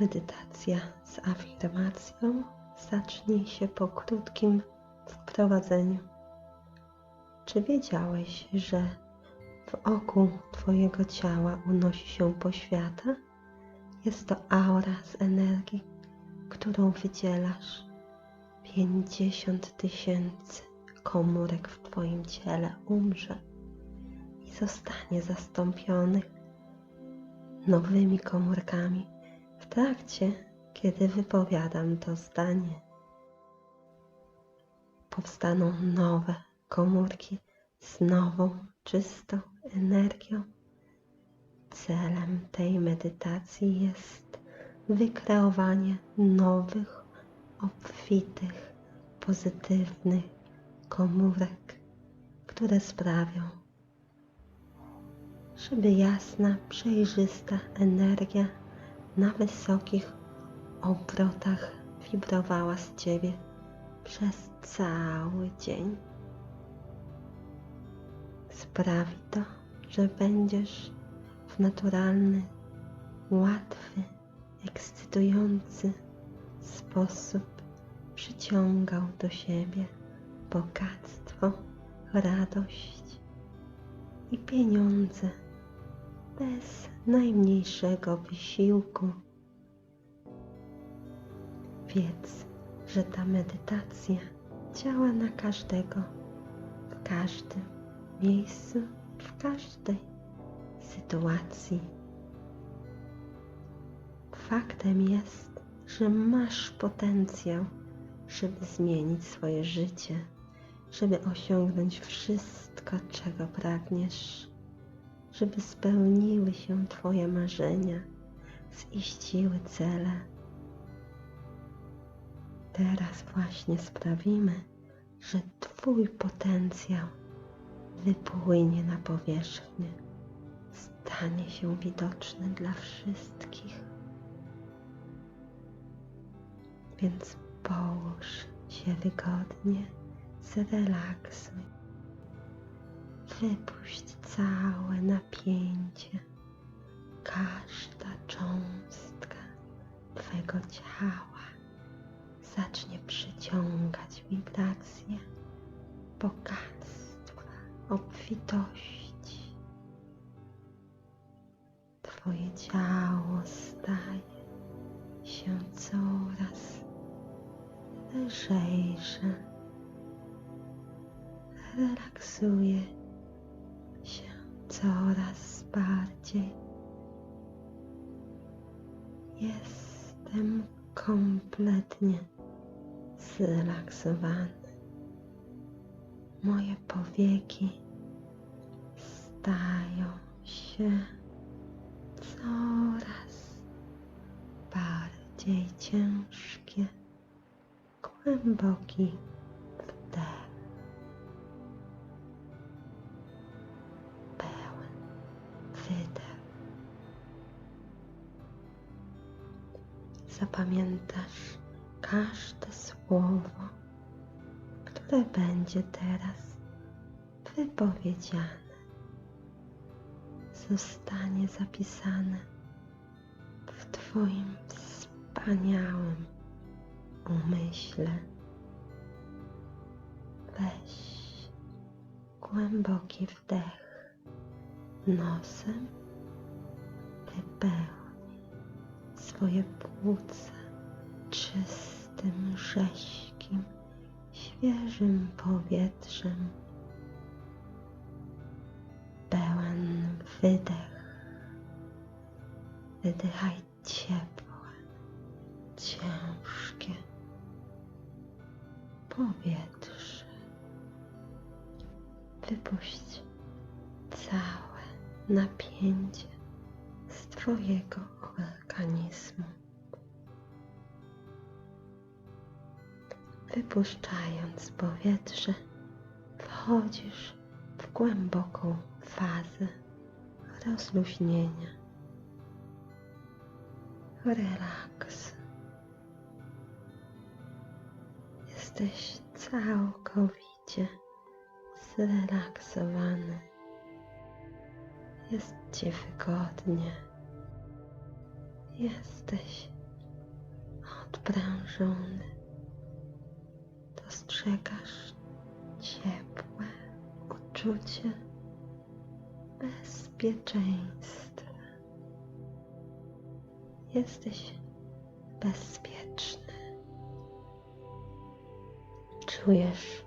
Medytacja z afirmacją zacznij się po krótkim wprowadzeniu. Czy wiedziałeś, że wokół Twojego ciała unosi się poświata? Jest to aura z energii, którą wydzielasz. 50 tysięcy komórek w Twoim ciele umrze i zostanie zastąpionych nowymi komórkami w trakcie, kiedy wypowiadam to zdanie. Powstaną nowe komórki z nową, czystą energią. Celem tej medytacji jest wykreowanie nowych, obfitych, pozytywnych komórek, które sprawią, żeby jasna, przejrzysta energia na wysokich obrotach wibrowała z Ciebie przez cały dzień. Sprawi to, że będziesz w naturalny, łatwy, ekscytujący sposób przyciągał do siebie bogactwo, radość i pieniądze bez najmniejszego wysiłku. Wiedz, że ta medytacja działa na każdego, w każdym miejscu, w każdej sytuacji. Faktem jest, że masz potencjał, żeby zmienić swoje życie, żeby osiągnąć wszystko, czego pragniesz, żeby spełniły się Twoje marzenia, ziściły cele. Teraz właśnie sprawimy, że Twój potencjał wypłynie na powierzchnię, stanie się widoczny dla wszystkich. Więc połóż się wygodnie, zrelaksuj. Wypuść całe napięcie, każda cząstka Twego ciała zacznie przyciągać wibracje bogactwa, obfitości. Twoje ciało staje się coraz lżejsze. Relaksuje coraz bardziej. Jestem kompletnie zrelaksowany. Moje powieki stają się coraz bardziej ciężkie. Głęboki Zapamiętasz każde słowo, które będzie teraz wypowiedziane. Zostanie zapisane w Twoim wspaniałym umyśle. Weź głęboki wdech nosem, wypełnij swoje płuca czystym, rześkim, świeżym powietrzem. Pełen wydech. Wydychaj ciepłe, ciężkie powietrze. Wypuść całe napięcie z Twojego organizmu. Wypuszczając powietrze, wchodzisz w głęboką fazę rozluźnienia. Relaks. Jesteś całkowicie zrelaksowany. Jest ci wygodnie. Jesteś sprężony. Dostrzegasz ciepłe uczucie bezpieczeństwa. Jesteś bezpieczny. Czujesz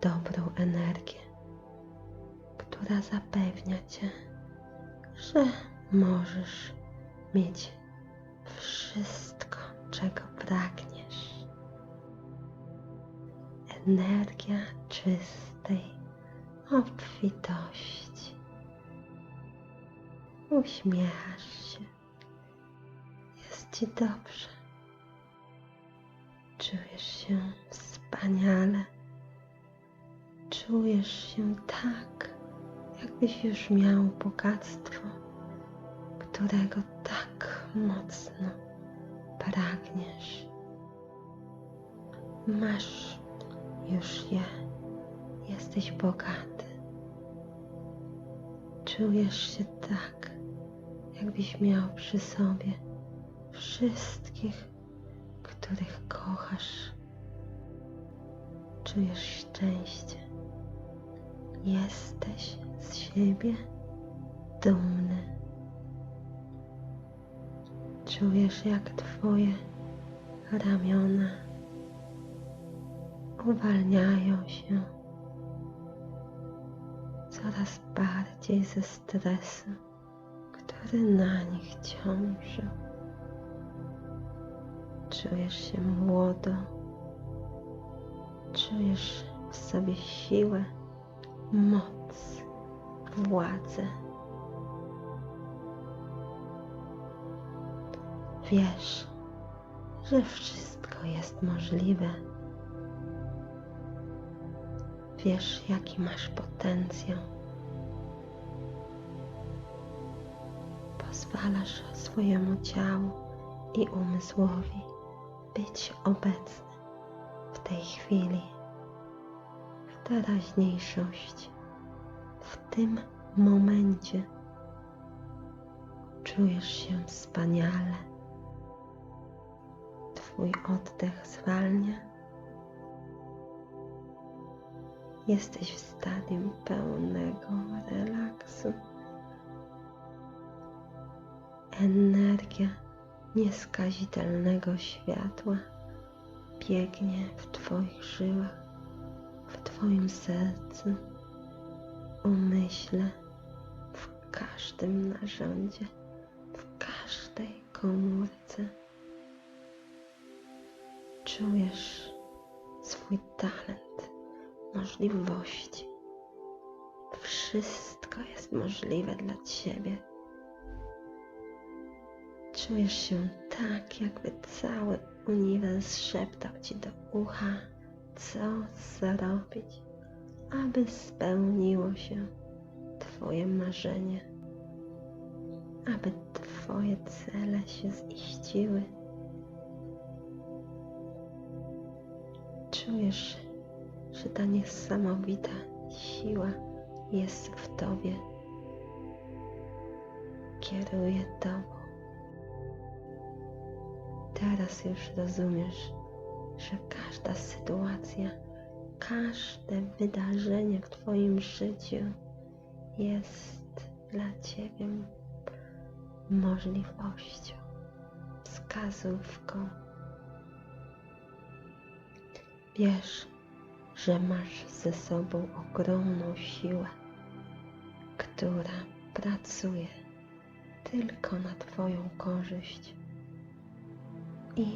dobrą energię, która zapewnia cię, że możesz mieć wszystko, czego pragniesz. Energia czystej obfitości. Uśmiechasz się. Jest ci dobrze. Czujesz się wspaniale. Czujesz się tak, jakbyś już miał bogactwo, którego tak mocno pragniesz. Masz już je. Jesteś bogaty. Czujesz się tak, jakbyś miał przy sobie wszystkich, których kochasz. Czujesz szczęście. Jesteś z siebie dumny. Czujesz, jak Twoje ramiona uwalniają się coraz bardziej ze stresu, który na nich ciąży. Czujesz się młodo, czujesz w sobie siłę, moc, władzę. Wiesz, że wszystko jest możliwe. Wiesz, jaki masz potencjał. Pozwalasz swojemu ciału i umysłowi być obecny w tej chwili, w teraźniejszości, w tym momencie. Czujesz się wspaniale. Twój oddech zwalnia. Jesteś w stadium pełnego relaksu. Energia nieskazitelnego światła biegnie w Twoich żyłach, w Twoim sercu, umyśle, w każdym narządzie, w każdej komórce. Czujesz swój talent, możliwości. Wszystko jest możliwe dla Ciebie. Czujesz się tak, jakby cały uniwers szeptał Ci do ucha, co zrobić, aby spełniło się Twoje marzenie, aby Twoje cele się ziściły. Czujesz, że ta niesamowita siła jest w Tobie. Kieruje Tobą. Teraz już rozumiesz, że każda sytuacja, każde wydarzenie w Twoim życiu jest dla Ciebie możliwością, wskazówką. Wiesz, że masz ze sobą ogromną siłę, która pracuje tylko na Twoją korzyść i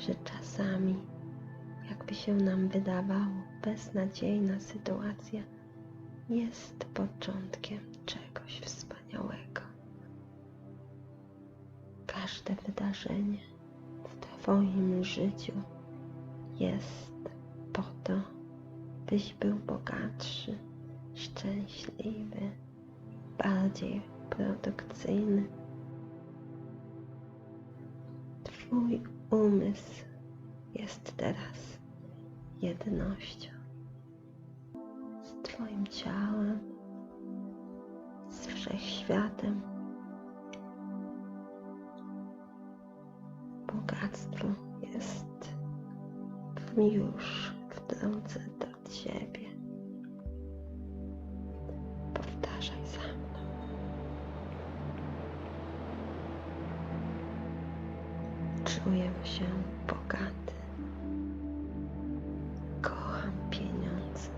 że czasami, jakby się nam wydawało, beznadziejna sytuacja jest początkiem czegoś wspaniałego. Każde wydarzenie w Twoim życiu jest po to, byś był bogatszy, szczęśliwy, bardziej produkcyjny. Twój umysł jest teraz jednością z Twoim ciałem, z wszechświatem. Już w drodze do Ciebie. Powtarzaj za mną. Czuję się bogaty. Kocham pieniądze.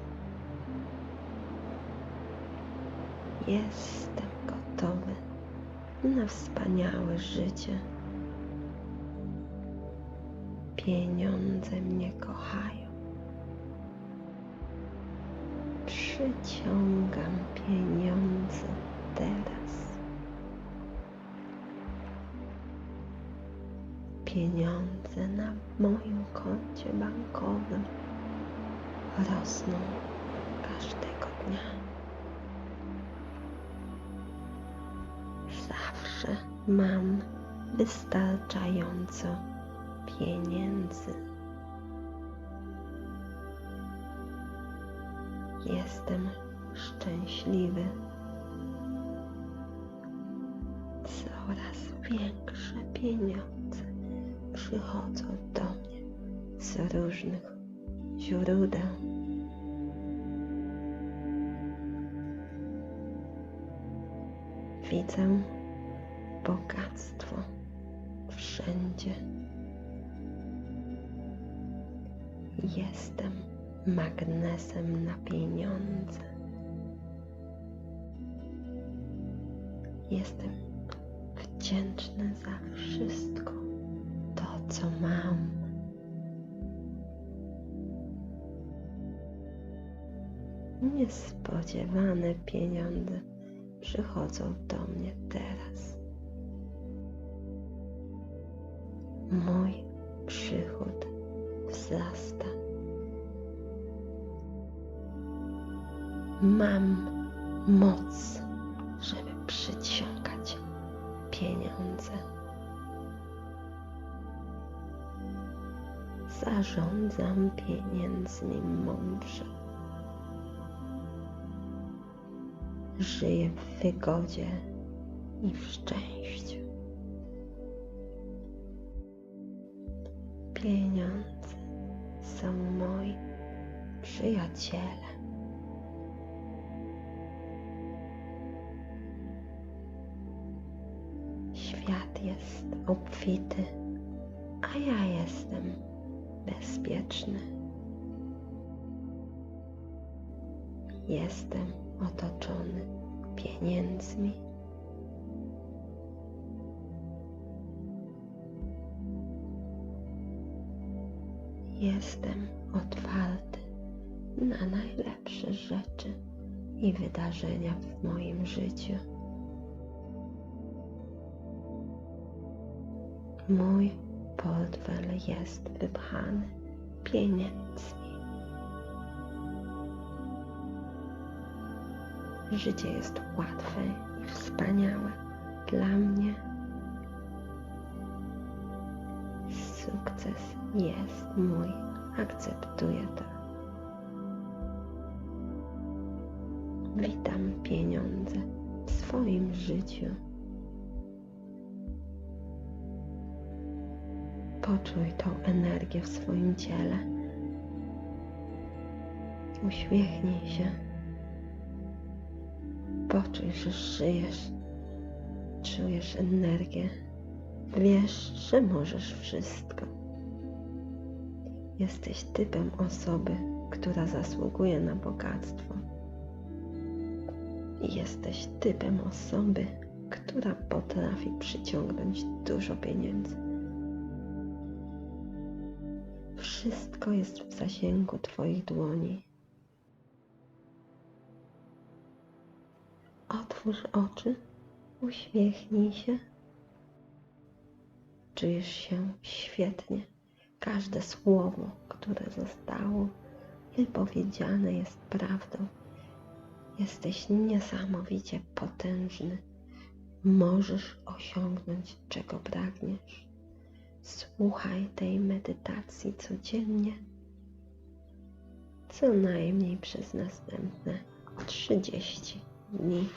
Jestem gotowy na wspaniałe życie. Pieniądze mnie kochają. Przyciągam pieniądze teraz. Pieniądze na moim koncie bankowym rosną każdego dnia. Zawsze mam wystarczająco pieniędzy. Jestem szczęśliwy. Coraz większe pieniądze przychodzą do mnie z różnych źródeł. Widzę bogactwo wszędzie. Jestem magnesem na pieniądze. Jestem wdzięczny za wszystko to, co mam. Niespodziewane pieniądze przychodzą do mnie teraz. Mój moc, żeby przyciągać pieniądze. Zarządzam pieniędzmi mądrze. Żyję w wygodzie i w szczęściu. Pieniądze są moi przyjaciele. Świat jest obfity, a ja jestem bezpieczny. Jestem otoczony pieniędzmi. Jestem otwarty na najlepsze rzeczy i wydarzenia w moim życiu. Mój portfel jest wypchany pieniędzmi. Życie jest łatwe i wspaniałe dla mnie. Sukces jest mój, akceptuję to. Witam pieniądze w swoim życiu. Poczuj tą energię w swoim ciele. Uśmiechnij się. Poczuj, że żyjesz. Czujesz energię. Wiesz, że możesz wszystko. Jesteś typem osoby, która zasługuje na bogactwo. Jesteś typem osoby, która potrafi przyciągnąć dużo pieniędzy. Wszystko jest w zasięgu Twoich dłoni. Otwórz oczy, uśmiechnij się. Czujesz się świetnie. Każde słowo, które zostało wypowiedziane, jest prawdą. Jesteś niesamowicie potężny. Możesz osiągnąć, czego pragniesz. Słuchaj tej medytacji codziennie, co najmniej przez następne 30 dni.